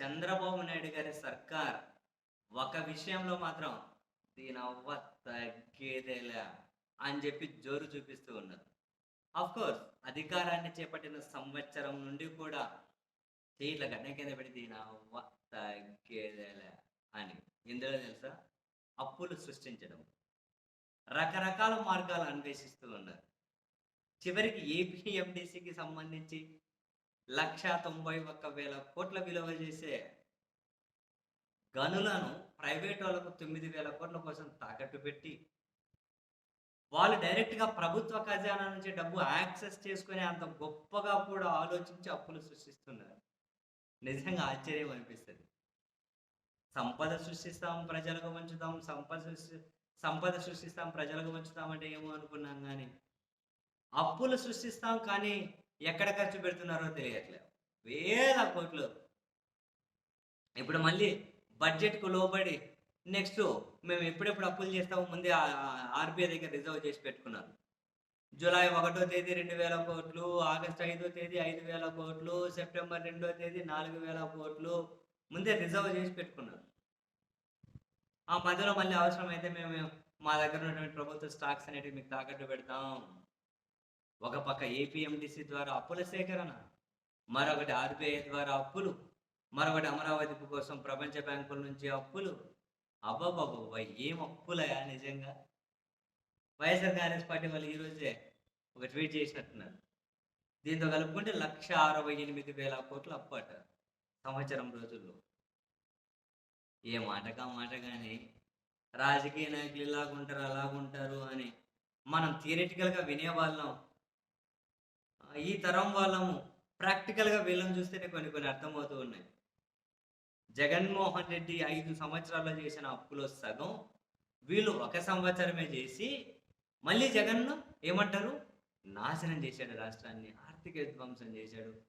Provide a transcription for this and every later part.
చంద్రబాబు నాయుడు గారి సర్కార్ ఒక విషయంలో మాత్రం దీని అవ్వ తగ్గేదేలే అని చెప్పి జోరు చూపిస్తూ ఉన్నారు కోర్స్ అధికారాన్ని చేపట్టిన సంవత్సరం నుండి కూడా చేయిట్ల గడ్డ కింద పెట్టి దీని అవ్వ తగ్గేదేలే అని ఇందులో తెలుసా? అప్పులు సృష్టించడం. రకరకాల మార్గాలు అన్వేషిస్తూ ఉన్నారు చివరికి ఏపీఎండిసికి సంబంధించి లక్ష తొంభై ఒక్క వేల కోట్ల విలువ చేసే గనులను ప్రైవేట్ వాళ్ళకు తొమ్మిది వేల కోట్ల కోసం తాకట్టు పెట్టి వాళ్ళు డైరెక్ట్గా ప్రభుత్వ ఖజానా నుంచి డబ్బు యాక్సెస్ చేసుకునే అంత గొప్పగా కూడా ఆలోచించి అప్పులు సృష్టిస్తున్నారు. నిజంగా ఆశ్చర్యం అనిపిస్తుంది. సంపద సృష్టిస్తాం ప్రజలకు పంచుతాం సంపద సృష్టి సంపద సృష్టిస్తాం ప్రజలకు పంచుతాం అంటే ఏమో అనుకున్నాం కానీ అప్పులు సృష్టిస్తాం కానీ ఎక్కడ ఖర్చు పెడుతున్నారో తెలియట్లేదు వేల కోట్లు. ఇప్పుడు మళ్ళీ బడ్జెట్కు లోబడి నెక్స్ట్ మేము ఎప్పుడెప్పుడు అప్పులు చేస్తాము ముందే ఆర్బీఐ దగ్గర రిజర్వ్ చేసి పెట్టుకున్నారు. జూలై ఒకటో తేదీ రెండు వేల కోట్లు ఆగస్ట్ ఐదో తేదీ ఐదు వేల కోట్లు సెప్టెంబర్ రెండో తేదీ నాలుగు వేల కోట్లు ముందే రిజర్వ్ చేసి పెట్టుకున్నారు. ఆ మధ్యలో మళ్ళీ అవసరమైతే మేము మా దగ్గర ఉన్నటువంటి ప్రభుత్వ స్టాక్స్ అనేటివి మీకు తాకట్టు పెడతాం. ఒక పక్క ఏపీఎండిసి ద్వారా అప్పుల సేకరణ మరొకటి ఆర్బీఐ ద్వారా అప్పులు మరొకటి అమరావతి కోసం ప్రపంచ బ్యాంకుల నుంచి అప్పులు. అబ్బాబాబా ఏం అప్పులయా నిజంగా? వైఎస్ఆర్ కాంగ్రెస్ పార్టీ వాళ్ళు ఈరోజే ఒక ట్వీట్ చేసినట్టున్నారు. దీంతో కలుపుకుంటే లక్ష అరవై ఎనిమిది వేల కోట్లు అప్పట సంవత్సరం రోజుల్లో. ఏ మాటగా మాట కానీ రాజకీయ నాయకులు ఇలాగుంటారు అలాగుంటారు అని మనం థియరిటికల్గా వినేవాళ్ళం. ఈ తరం వాళ్ళము ప్రాక్టికల్గా వీళ్ళని చూస్తేనే కొన్ని కొన్ని అర్థమవుతూ ఉన్నాయి. జగన్మోహన్ రెడ్డి ఐదు సంవత్సరాల్లో చేసిన అప్పులో సగం వీళ్ళు ఒక సంవత్సరమే చేసి మళ్ళీ జగన్ను ఏమంటారు? నాశనం చేశాడు రాష్ట్రాన్ని ఆర్థిక విధ్వంసం చేశాడు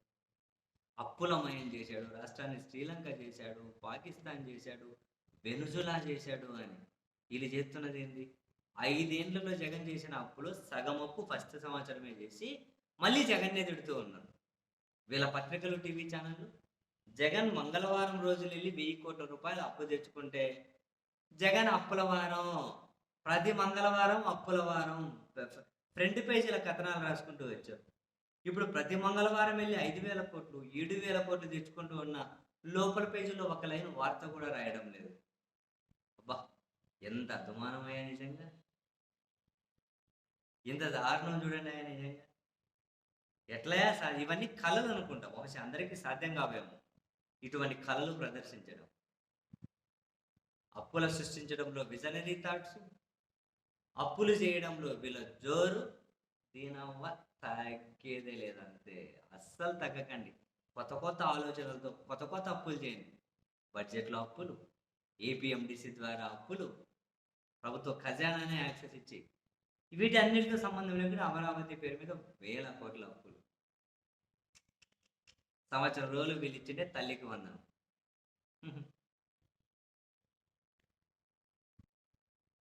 అప్పులమయం చేశాడు రాష్ట్రాన్ని శ్రీలంక చేశాడు పాకిస్తాన్ చేశాడు వెనుజులా చేశాడు అని. వీళ్ళు చేస్తున్నది ఏంది? ఐదేళ్ళలో జగన్ చేసిన అప్పులో సగం అప్పు ఫస్ట్ సంవత్సరమే చేసి మళ్ళీ జగన్నే తిడుతూ ఉన్నారు. వీళ్ళ పత్రికలు టీవీ ఛానళ్ళు? జగన్ మంగళవారం రోజులు వెళ్ళి వెయ్యి కోట్ల రూపాయలు అప్పు తెచ్చుకుంటే జగన్ అప్పుల వారం ప్రతి మంగళవారం అప్పుల వారం ఫ్రంట్ పేజీల కథనాలు రాసుకుంటూ వచ్చారు. ఇప్పుడు ప్రతి మంగళవారం వెళ్ళి ఐదు వేల కోట్లు ఏడు వేల కోట్లు తెచ్చుకుంటూ ఉన్న లోపల పేజీలో ఒక లైన్ వార్త కూడా రాయడం లేదు. అబ్బా ఎంత అభిమానమయ్యా నిజంగా. ఇంత దారుణం చూడండి ఆయన నిజంగా ఎట్లయా సా ఇవన్నీ కళలు అనుకుంటాం. బహుశా అందరికీ సాధ్యం కావేమో. ఇటువంటి కళలు ప్రదర్శించడం. అప్పుల సృష్టించడంలో విజనరీ థాట్స్ అప్పులు చేయడంలో వీళ్ళ జోరు దీనవ్వ తగ్గేదే లేదంతే అస్సలు తగ్గకండి. కొత్త కొత్త ఆలోచనలతో కొత్త కొత్త అప్పులు చేయండి. బడ్జెట్లో అప్పులు ఏపీఎండిసి ద్వారా అప్పులు ప్రభుత్వ ఖజానానే యాక్సెస్ ఇచ్చి వీటన్నిటితో సంబంధం లేకుండా అమరావతి పేరు మీద వేల కోట్ల అప్పులు. సంవత్సరం రోజులు వీళ్ళు ఇచ్చింటే తల్లికి వందనం.